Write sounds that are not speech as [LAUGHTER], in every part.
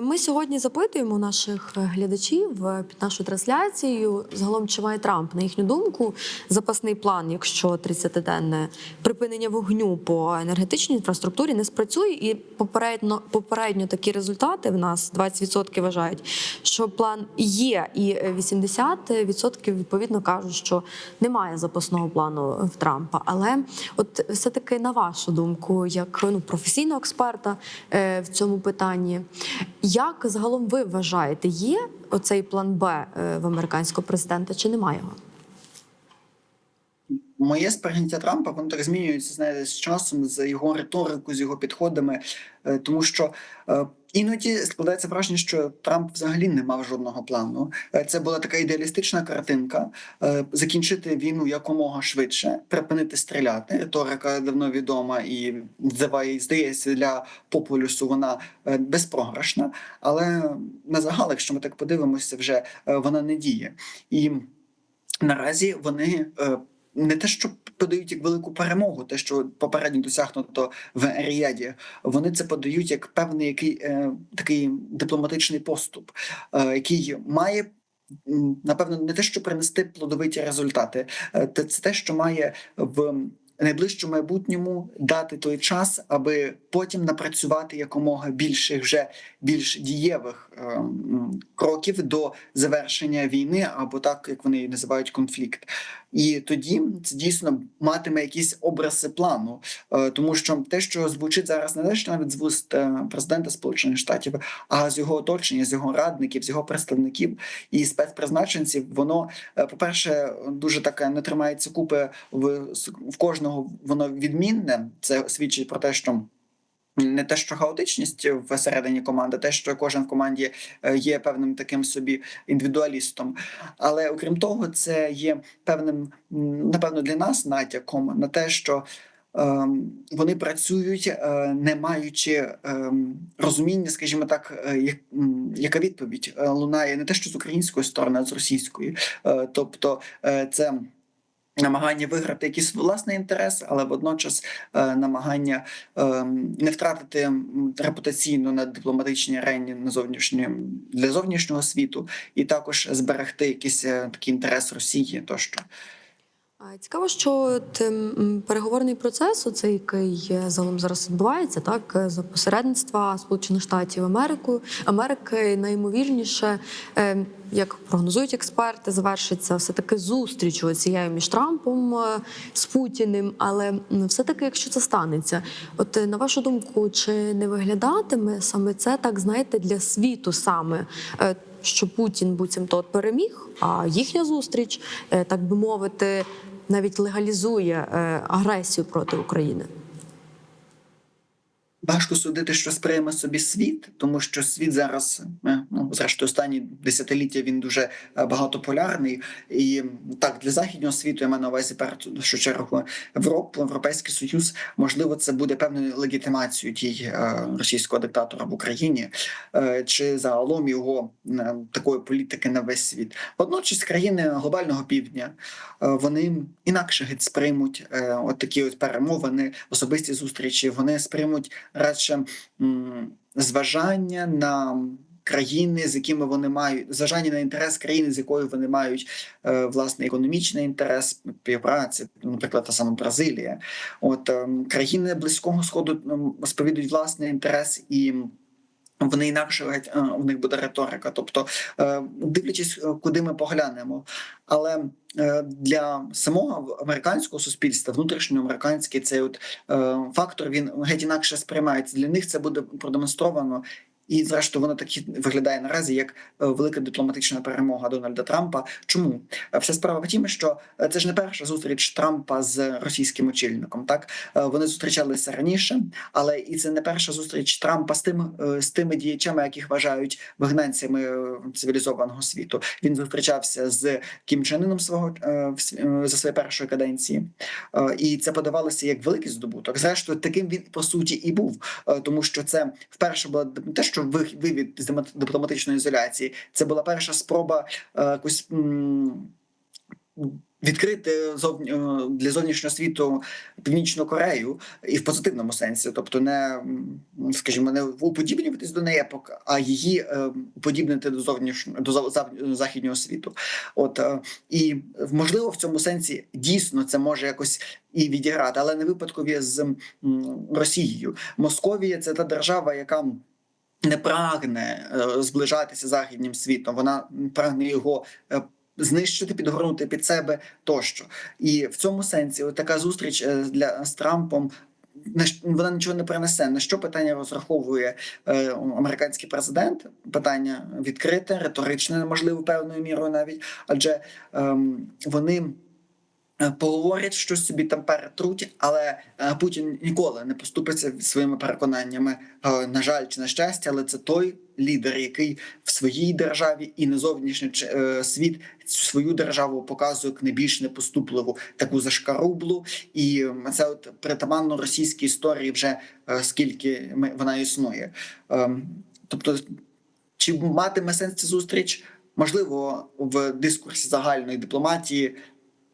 Ми сьогодні запитуємо наших глядачів е, під нашу трансляцію. Загалом чи має Трамп, на їхню думку, запасний план, якщо 30-денне припинення вогню по енергетичній інфраструктурі не спрацює, і попередньо попередньо такі результати в нас 20% вважають, що план є, і 80% відповідно кажуть, що немає запасного плану в Трампа. Але от все таки на вашу думку, як ну професійного експерта е, в цьому питанні. Як загалом ви вважаєте, є оцей план Б е, в американського президента чи немає його? Моє сприйняття Трампа воно так змінюється знаєте, з часом, з його риторикою, з його підходами, е, тому що е, іноді складається враження, що Трамп взагалі не мав жодного плану. Е, Це була така ідеалістична картинка: закінчити війну якомога швидше, припинити стріляти. Риторика давно відома і здається для популюсу вона безпрограшна. Але на загал, якщо ми так подивимося, вже вона не діє. І наразі вони не те, що подають як велику перемогу, те, що попередньо досягнуто в Ріаді, вони це подають як певний який, е, такий дипломатичний поступ, е, який має. Напевно, не те, що принести плодовиті результати, е, це те, що має в найближчому майбутньому дати той час, аби потім напрацювати якомога більших вже більш дієвих е, кроків до завершення війни, або так як вони її називають конфлікт. І тоді це дійсно матиме якісь образи плану, Е, тому що те, що звучить зараз не лише навіть з вуст е, президента Сполучених Штатів, а з його оточення, з його радників, з його представників і спецпризначенців, воно, е, по-перше, дуже таке не тримається купи в, в кожного воно відмінне. Це свідчить про те, що. Не те, що хаотичність всередині команди, те, що кожен в команді е, є певним таким собі індивідуалістом. Але окрім того, це є певним, напевно, для нас натяком на те, що ем, вони працюють, е, не маючи ем, розуміння, скажімо так, е, як, яка відповідь лунає не те, що з української сторони, а з російської. Тобто, це. Намагання виграти якийсь власний інтерес, але водночас е, намагання е, не втратити репутаційно на дипломатичній арені на зовнішньому для зовнішнього світу, і також зберегти якийсь е, такий інтерес Росії тощо. Цікаво, що ем, переговорний процес, оцей, який е, загалом зараз відбувається, так е, за посередництва Сполучених Штатів Америку Америки, найімовірніше, ем, як прогнозують експерти, завершиться все таки зустріч цією між Трампом е, з Путіним. Але все таки, якщо це станеться, от на вашу думку, чи не виглядатиме саме це так, знаєте, для світу саме? Що Путін буцімто переміг, а їхня зустріч, так би мовити, навіть легалізує е, агресію проти України. Важко судити, що сприйме собі світ, тому що світ зараз, е, ну зрештою, останні десятиліття він дуже е, багатополярний. І так для західнього світу я маю на увазі першу чергу Європу, Європейський Союз. Можливо, це буде певною легітимацією тій е, російського диктатора в Україні, е, чи загалом його такої політики на весь світ. Водночас країни глобального півдня вони інакше геть сприймуть от такі от перемовини, особисті зустрічі. Вони сприймуть радше зважання на країни, з якими вони мають зважання на інтерес країни, з якою вони мають е, власне економічний інтерес співпраці, наприклад, та сама Бразилія. От ем, країни близького сходу ем, сповідують власний інтерес і. Вони інакше е, у них буде риторика, тобто е, дивлячись, куди ми поглянемо. Але для самого американського суспільства, внутрішньоамериканський цей от фактор він геть інакше сприймається. Для них це буде продемонстровано. І, зрештою, воно так виглядає наразі як е, велика дипломатична перемога Дональда Трампа. Чому Е, вся справа в тім, що е, це ж не перша зустріч Трампа з російським очільником. Так вони зустрічалися раніше, але і це не перша зустріч Трампа з тим з тими діячами, яких вважають вигнанцями цивілізованого світу. Він зустрічався з Кім Чен Іном свого за своєї першої каденції, і це подавалося як великий здобуток. Зрештою, таким він по суті і був, тому що це вперше була не те, що ви- вивід з дипломатичної ізоляції. Це була перша спроба е, якось. відкрити зовні е, для зовнішнього світу Північну Корею і в позитивному сенсі, тобто не скажімо, не уподібнюватись до неї, а пок- а її е, уподібнити до зовнішнього до за- за- західнього світу. От і можливо в цьому сенсі дійсно це може якось і відіграти, але не випадкові з Росією. Московія це та держава, яка не прагне е, зближатися з західнім світом. Вона прагне його е, знищити, підгорнути під себе тощо. І в цьому сенсі от така зустріч е, для з Трампом. на Вона нічого не принесе. На що питання розраховує е, американський президент? Питання відкрите, риторичне, можливо, певною мірою навіть, адже ем, вони е, поговорять, щось собі там перетруть, але е, Путін ніколи не поступиться своїми переконаннями. Е, На жаль, чи на щастя, але це той лідер, який в своїй державі і на зовнішній е, світ свою державу показує як найбільш непоступливу таку зашкарублу, і це от притаманно російській історії вже е, скільки вона існує. Ем, Тобто, чи матиме сенс ця зустріч? Можливо, в дискурсі загальної дипломатії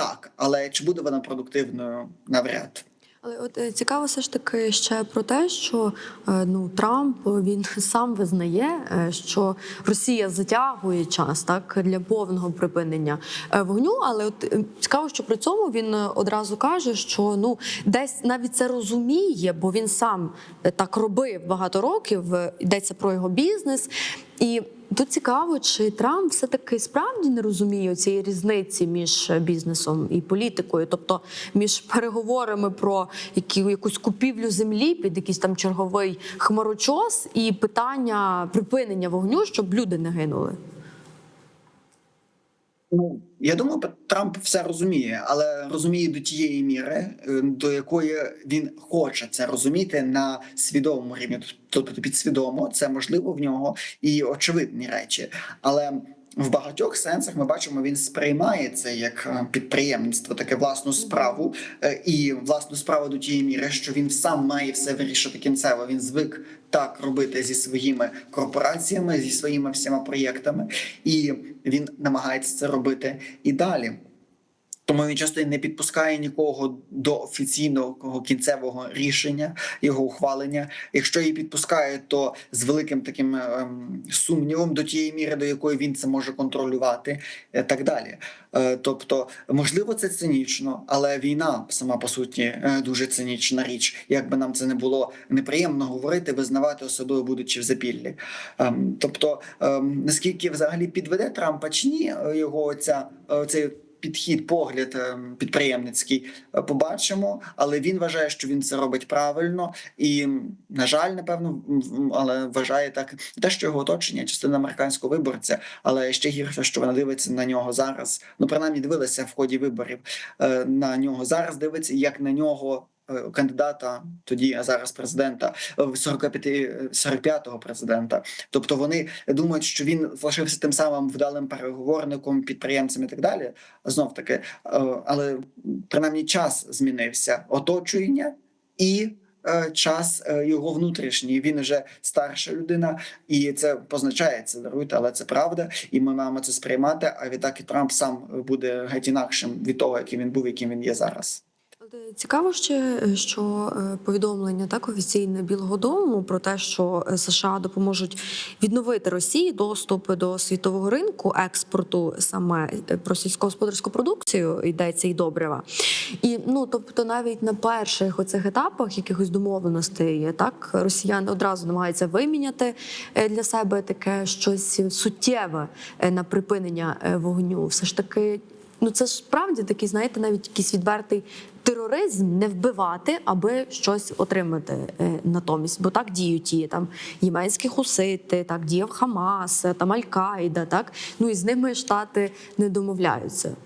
так, але чи буде вона продуктивною навряд. Але от е, цікаво все ж таки ще про те, що е, ну Трамп він сам визнає, е, що Росія затягує час так для повного припинення вогню. Але от цікаво, що при цьому він одразу каже, що ну десь навіть це розуміє, бо він сам так робив багато років. Йдеться про його бізнес і. Тут цікаво, чи Трамп все таки справді не розуміє цієї різниці між бізнесом і політикою, тобто між переговорами про які, якусь купівлю землі під якийсь там черговий хмарочос і питання припинення вогню, щоб люди не гинули. Ну я думаю, Трамп все розуміє, але розуміє до тієї міри, е, до якої він хоче це розуміти на свідомому рівні. Тобто підсвідомо це можливо в нього і очевидні речі. Але в багатьох сенсах ми бачимо, він сприймає це як е, підприємництво, таке власну справу, е, і власну справу до тієї міри, що він сам має все вирішити кінцево. Він звик так робити зі своїми корпораціями, зі своїми всіма проєктами, і він намагається це робити і далі. Тому він часто не підпускає нікого до офіційного кінцевого рішення його ухвалення. Якщо її підпускає, то з великим таким ем, сумнівом до тієї міри, до якої він це може контролювати, і так далі. Е, тобто, можливо, це цинічно, але війна сама по суті е, дуже цинічна річ. Як би нам це не було неприємно говорити, визнавати особливо будучи в запіллі. Ем, тобто, ем, наскільки взагалі підведе Трампа чи ні, е, його ця цей підхід, погляд ем, підприємницький е, побачимо, але він вважає, що він це робить правильно, і на жаль, напевно, але вважає так те, що його оточення, частина американського виборця, але ще гірше, що вона дивиться на нього зараз. Ну принаймні дивилася в ході виборів е, на нього зараз. Дивиться як на нього. Е, Кандидата тоді, а зараз президента е, 45, 45-го президента. Тобто вони думають, що він залишився тим самим вдалим переговорником, підприємцем і так далі. Знов таки, е, але принаймні час змінився, оточення і. е, Час е, його внутрішній, він вже старша людина, і це позначається, даруйте, але це правда, і ми маємо це сприймати. А відтак і Трамп сам буде геть інакшим від того, яким він був, яким він є зараз. Е, Цікаво ще, е, що е, повідомлення так офіційне Білого Дому про те, що США допоможуть відновити Росії доступ до світового ринку експорту саме про сільськогосподарську продукцію йдеться і добрива. І ну тобто, навіть на перших оцих етапах якихось домовленостей так росіяни одразу намагаються виміняти для себе таке щось суттєве на припинення вогню. Все ж таки. Ну це ж справді такий, знаєте, навіть якийсь відвертий тероризм не вбивати, аби щось отримати е, натомість. Бо так діють ті там єменські хусити, так діяв Хамас, там Аль-Каїда, так ну і з ними штати не домовляються.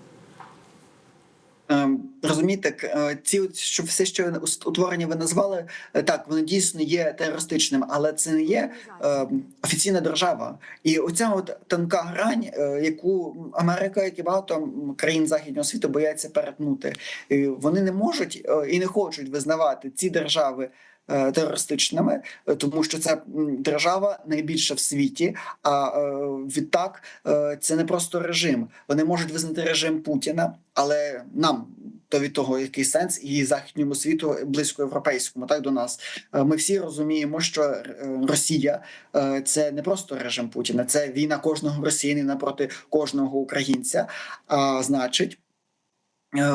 Ем, Розумієте, е, ці що все, що утворення ви назвали, е, так вони дійсно є терористичним, але це не є е, офіційна держава. І оця от тонка грань, е, яку Америка, як і багато країн західнього світу, бояться перетнути. Вони не можуть і не хочуть визнавати ці держави. Е, терористичними, е, тому що це держава найбільша в світі. А е, відтак це не просто режим. Вони можуть визнати режим Путіна, але нам то від того, який сенс, і західньому світу близько європейському, так до нас. Ми всі розуміємо, що Росія це не просто режим Путіна, це війна кожного росіянина проти кожного українця. А значить. Е,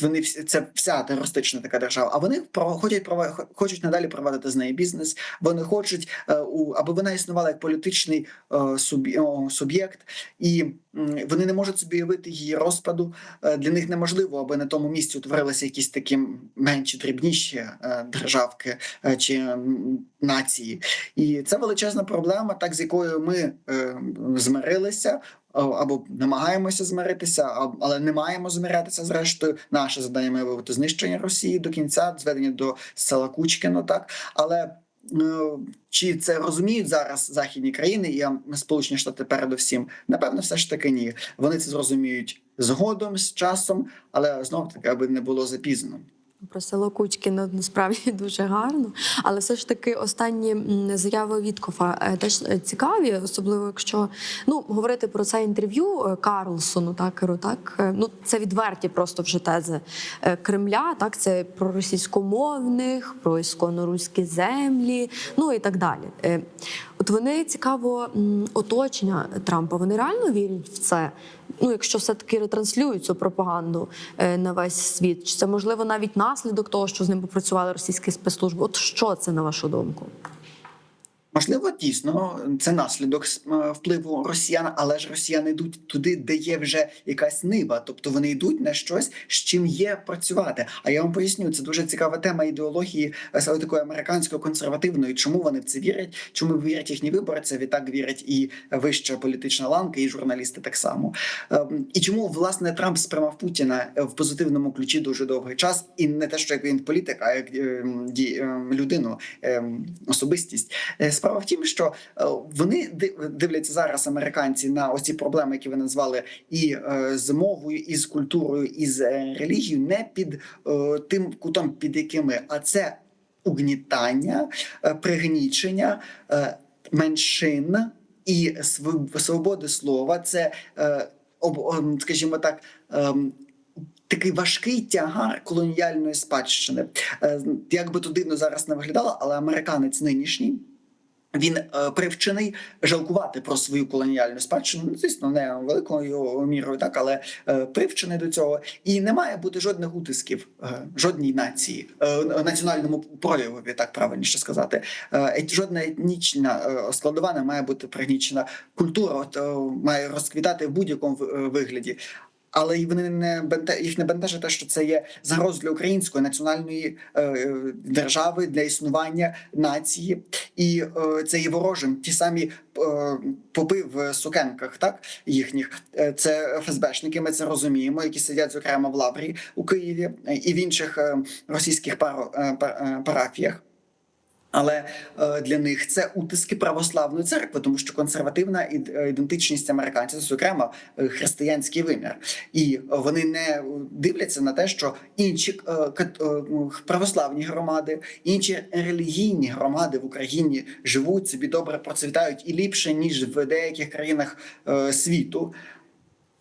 Вони це вся терористична така держава. А вони прово- хочуть надалі провадити з неї бізнес. Вони хочуть, е, у- аби вона існувала як політичний е, суб'єкт, і вони не можуть собі уявити її розпаду. Для них неможливо, аби на тому місці утворилися якісь такі менші дрібніші державки чи нації. І це величезна проблема, так з якою ми змирилися. Або намагаємося змиритися, але не маємо змирятися. Зрештою, наше завдання має бути знищення Росії до кінця, зведення до села Кучкіно, так але е, чи це розуміють зараз західні країни і Сполучені Штати передусім? Напевно, все ж таки ні. Вони це зрозуміють згодом з часом, але знов таки, аби не було запізно. Про село Кучкіно насправді [LAUGHS] дуже гарно, але все ж таки останні заяви Віткофа е, теж е, цікаві, особливо якщо ну говорити про це інтерв'ю е, Карлсону, такеру, так ну це відверті просто вже тези Кремля. Так це про російськомовних, про ісконно-руські землі, ну і так далі. От вони цікаво оточення Трампа. Вони реально вірять в це. Ну, якщо все-таки ретранслюють цю пропаганду е, на весь світ, чи це можливо навіть наслідок того, що з ним попрацювали російські спецслужби? От що це на вашу думку? Можливо, дійсно це наслідок е, впливу росіян, але ж росіяни йдуть туди, де є вже якась нива, тобто вони йдуть на щось, з чим є працювати. А я вам поясню, це дуже цікава тема ідеології е, саме такої американської консервативної. Чому вони в це вірять? Чому вірять їхні виборці? Відтак вірять і вища політична ланка, і журналісти так само. Ем, І чому власне Трамп сприймав Путіна е, в позитивному ключі дуже довгий час, і не те, що як він політик, а як ем, ем, людину, особистість. Справа в тім, що е, вони ди- дивляться зараз американці на оці проблеми, які ви назвали, і е, з мовою, і з культурою, і з е, релігією, не під тим кутом, під якими, а це угнітання, пригнічення меншин і свободи слова. Це ем, скажімо так. ем, Такий важкий тягар колоніальної спадщини. Як би то дивно зараз не виглядало, але американець нинішній. Він е, привчений жалкувати про свою колоніальну спадщину. Ну, звісно, не великою мірою, так але е, привчений до цього, і не має бути жодних утисків е, жодній нації, національному проявові, так правильніше сказати. Жодна етнічна складова не має бути пригнічена. Культура от, має розквітати в будь-якому вигляді. Але вони не бенте їх не бентежить те, що це є загроз для української національної е, е, держави для існування нації, і е, це є ворожим. Ті самі е, попи в сукенках, так їхніх е, це ФСБшники. Ми це розуміємо, які сидять зокрема в Лаврі у Києві е, і в інших російських пар- е, парафіях. Але е, для них це утиски православної церкви, тому що консервативна е, ідентичність американців, зокрема, е, християнський вимір, і вони не дивляться на те, що інші ну, православні громади, інші релігійні громади в Україні живуть собі добре, процвітають і ліпше ніж в деяких країнах світу.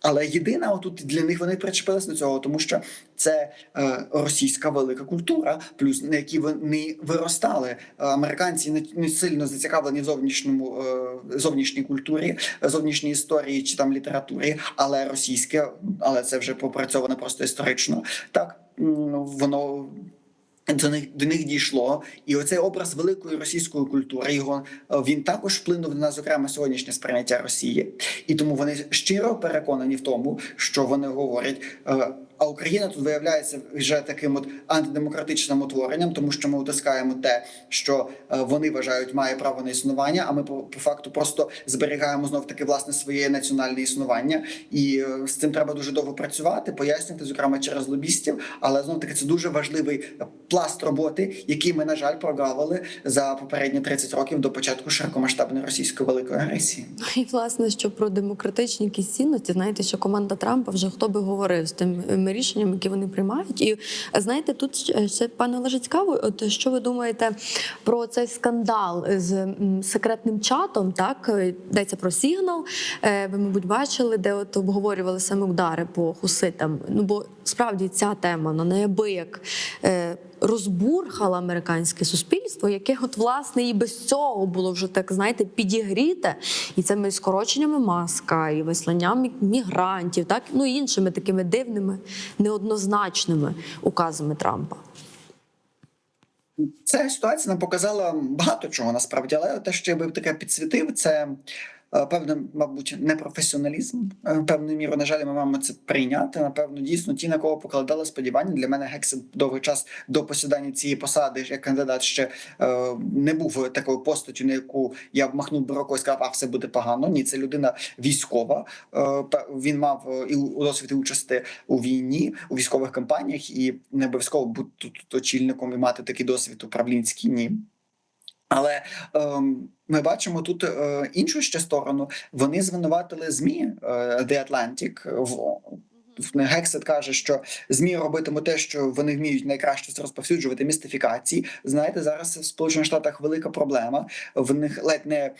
Але єдина отут для них вони причепилися до цього, тому що це е, російська велика культура, плюс на якій вони виростали. Американці не, не сильно зацікавлені в зовнішньому е, зовнішній культурі, зовнішній історії чи там літературі, але російське, але це вже попрацьовано просто історично. Так воно. До них до них дійшло, і оцей образ великої російської культури його е, він також вплинув на зокрема сьогоднішнє сприйняття Росії, і тому вони щиро переконані в тому, що вони говорять. А Україна тут виявляється вже таким от антидемократичним утворенням, тому що ми утискаємо те, що е, вони вважають має право на існування. А ми по, по факту просто зберігаємо знов таки власне своє національне існування, і е, з цим треба дуже довго працювати, пояснювати, зокрема через лобістів. Але знов таки це дуже важливий пласт роботи, який ми на жаль прогавили за попередні 30 років до початку широкомасштабної російської великої агресії. І власне, що про демократичні якісь цінності, знаєте, що команда Трампа вже хто би говорив з тим тими рішеннями, які вони приймають. І знаєте, тут ще- пане Олеже, цікаво, от що ви думаєте про цей скандал з секретним чатом? Так йдеться про сигнал. Е, Ви, мабуть, бачили, де от обговорювали саме удари по хуситам. Ну бо справді ця тема на неабияк е, розбурхала американське суспільство, яке от власне і без цього було вже так, знаєте, підігріте, і цими скороченнями маска, і висланням мігрантів, так ну і іншими такими дивними, неоднозначними указами Трампа. Ця ситуація нам показала багато чого насправді, але те, що я би таке підсвітив, це е, певний, мабуть, непрофесіоналізм. Е, Певною мірою, на жаль, ми маємо це прийняти. Напевно, дійсно, ті, на кого покладали сподівання. Для мене Гексет довгий час до посідання цієї посади як кандидат ще е, не був такою постаттю, на яку я б махнув і сказав, а все буде погано. Ні, це людина військова. Він мав і досвід і участи у війні, у військових кампаніях, і не обов'язково бути тут очільником і мати такий досвід управлінський. Ні. Але ем, ми бачимо тут е, іншу ще сторону. Вони звинуватили змі е, The Atlantic в. Гексет каже, що змі робитимуть те, що вони вміють найкраще це розповсюджувати містифікації. Знаєте, зараз в Сполучених Штатах велика проблема. В них ледь не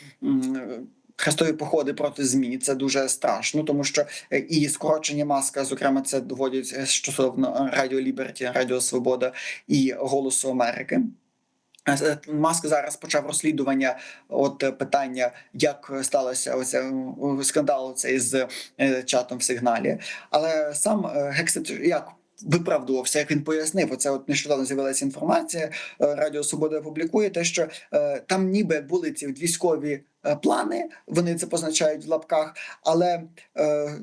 хрестові походи проти змі. Це дуже страшно, тому що е, і скорочення маска, зокрема, це доводять е, стосовно Радіо Ліберті, Радіо Свобода і Голосу Америки. Е, Маск зараз почав розслідування от е, питання, як сталося оце скандал цей з е, чатом в сигналі. Але сам Гексет як виправдувався, як він пояснив, оце от нещодавно з'явилася інформація. е, Радіо Свобода публікує те, що е, там ніби були ці військові. е, Плани вони це позначають в лапках, але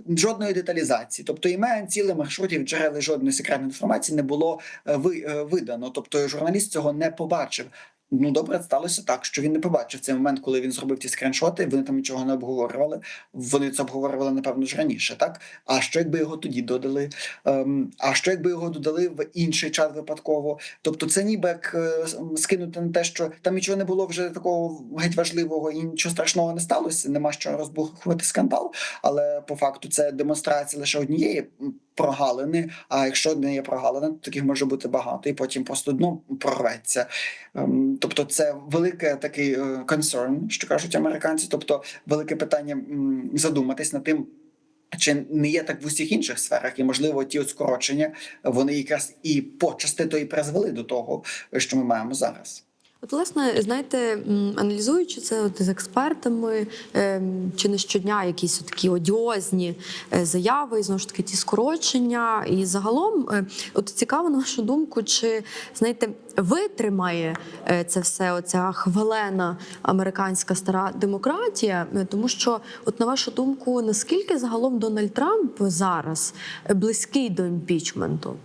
жодної деталізації, тобто імен, цілих маршрутів, джерел жодної секретної інформації не було ви, видано. Тобто журналіст цього не побачив. Ну добре, сталося так, що він не побачив цей момент, коли він зробив ті скріншоти. Вони там нічого не обговорювали. Вони це обговорювали напевно ж раніше, так? А що якби його тоді додали? Ем, а що якби його додали в інший чат випадково? Тобто, це ніби як е, скинути на те, що там нічого не було вже такого геть важливого і нічого страшного не сталося. Нема що розбухувати скандал. Але по факту це демонстрація лише однієї прогалини. А якщо не є прогалина, то таких може бути багато, і потім просто дно прорветься. Ем, Тобто, це велике такий concern, що кажуть американці. Тобто, велике питання задуматись над тим. Чи не є так в усіх інших сферах, і можливо ті от скорочення вони якраз і почасти то і призвели до того, що ми маємо зараз. От, власне, знаєте, аналізуючи це от з експертами, ем, чи не щодня якісь такі одіозні е, заяви, і знову ж таки ті скорочення. І загалом, е, от цікаво, на вашу думку, чи знаєте, витримає е, це все, оця хвалена американська стара демократія? Тому що, от на вашу думку, наскільки загалом Дональд Трамп зараз близький до імпічменту?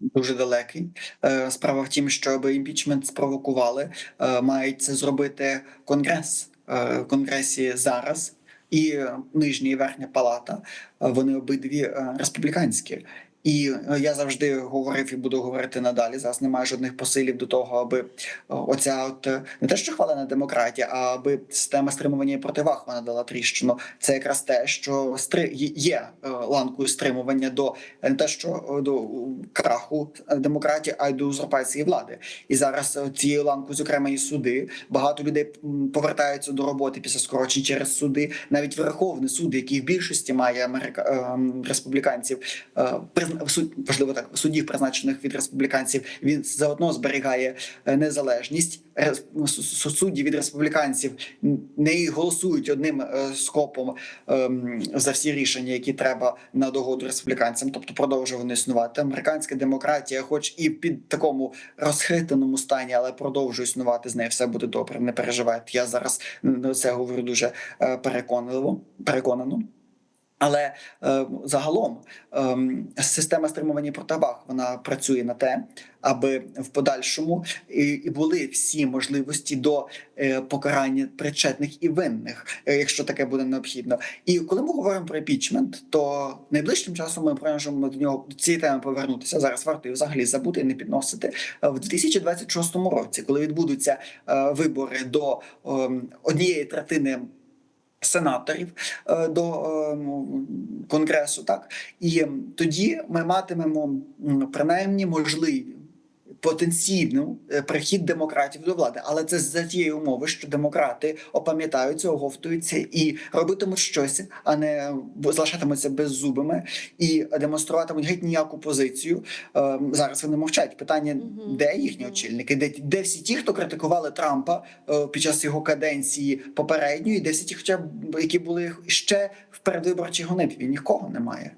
Дуже далекий. Е, Справа в тім, щоб імпічмент спровокували, е, мають це зробити конгрес. Е, конгресі зараз і нижня і верхня палата. Вони обидві республіканські. І е, я завжди говорив і буду говорити надалі. Зараз немає жодних посилів до того, аби е, оця от е, не те, що хвалена демократія, а аби система стримування і противаг вона дала тріщину. Це якраз те, що стри є- ланкою стримування до не те, що до краху демократії, а й до узурпації влади. І зараз цією ланкою, зокрема, і суди. Багато людей повертаються до роботи після скорочень через суди. Навіть Верховний суд, який в більшості має Америка е, республіканців, важливо так суддів, призначених від республіканців, він заодно зберігає е, незалежність. Рес- Судді від республіканців не голосують одним е, скопом ем, за всі рішення, які треба на догоду республіканцям, тобто продовжує вони існувати. Американська демократія, хоч і під такому розхитаному стані, але продовжує існувати з нею все буде добре. Не переживайте. Я зараз це говорю дуже е, переконливо, переконано. Але е, загалом е, система стримування противаг вона працює на те, аби в подальшому і, і були всі можливості до е, покарання причетних і винних, е, якщо таке буде необхідно. І коли ми говоримо про імпічмент, то найближчим часом ми можемо до нього до цієї теми повернутися. Зараз варто її взагалі забути і не підносити Е, в 2026 році, коли відбудуться е, вибори до е, однієї третини Сенаторів е, до е, ну, конгресу, так? І тоді ми матимемо принаймні можливі потенційну е, прихід демократів до влади, але це за тієї умови, що демократи опам'ятаються, оговтуються і робитимуть щось, а не залишатимуться беззубими і демонструватимуть геть ніяку позицію. Е, Зараз вони мовчать. Питання, де їхні очільники, де, де всі ті, хто критикували Трампа е, під час його каденції попередньої, де всі ті, хоча б які були ще в передвиборчій гонитві, нікого немає.